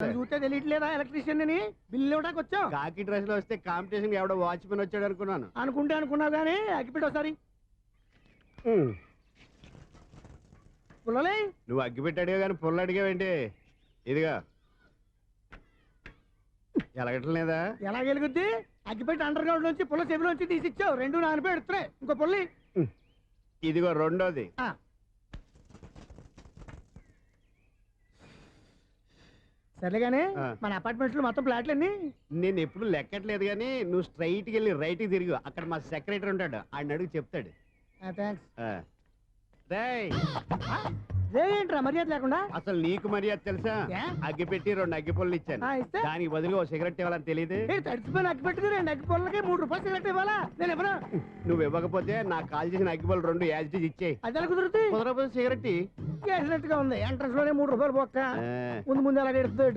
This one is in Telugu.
చూస్తే తెలియట్లేదా ఎలక్ట్రీషియన్ అని బిల్లు ఇవ్వడానికి వచ్చాం కాకి డ్రెస్లో వస్తే కాంపిటీషన్ ఎవడో వాచ్మెన్ వచ్చాడు అనుకున్నాను. అనుకుంటే అనుకున్నావు కానీ అగ్గిపెట్టి ఒకసారి. పుల్లలే? నువ్వు అగ్గి పెట్టాడుగా కానీ పుల్ల అడిగావేంటి? ఇదిగా. ఎలగటం లేదా ఎలా వెలుగుద్ది? అగ్గిపెట్టి అండర్ గ్రౌండ్ నుంచి పుల్ల చెవిలోంచి తీసి ఇచ్చావు రెండు నాన్నపై ఎడుతున్నాయి ఇంకో పుల్లి. ఇదిగో రెండోది. ఆ. మన అపార్ట్మెంట్స్లో మొత్తం ఫ్లాట్లు అన్ని నేను ఎప్పుడు లెక్కట్లేదు కానీ నువ్వు స్ట్రైట్కి వెళ్ళి రైట్కి తిరిగి. అక్కడ మా సెక్రటరీ ఉంటాడు. ఆయన అడుగు చెప్తాడు. ఏంట్రా మర్యాద లేకుండా? అసలు నీకు మర్యాద తెలుసా? అగ్గి పెట్టి రెండు అగ్గి పుల్లలు ఇచ్చాను? దానికి బదులుగా సిగరెట్ ఇవ్వాలని తెలియదు తడిచిపోయిన అగ్గి పెట్టుకుని రెండు అగ్గి పొలకి మూడు రూపాయలు సిగరెట్ ఇవ్వాలా? నేను ఇవ్వను. నువ్వు ఇవ్వకపోతే నాకు కాల్ చేసిన అగ్గి పుల్లలు రెండు యాజ్ ఇట్ ఈజ్ ఇచ్చేయి. అది ఎలా కుదురుతుంది కుదరకపోతే సిగరెట్. చేసినట్టుగా ఉంది. ఎంట్రన్స్లోనే మూడు రూపాయలు బొక్క ఆ. ముందు ముందు ఎడుతుంది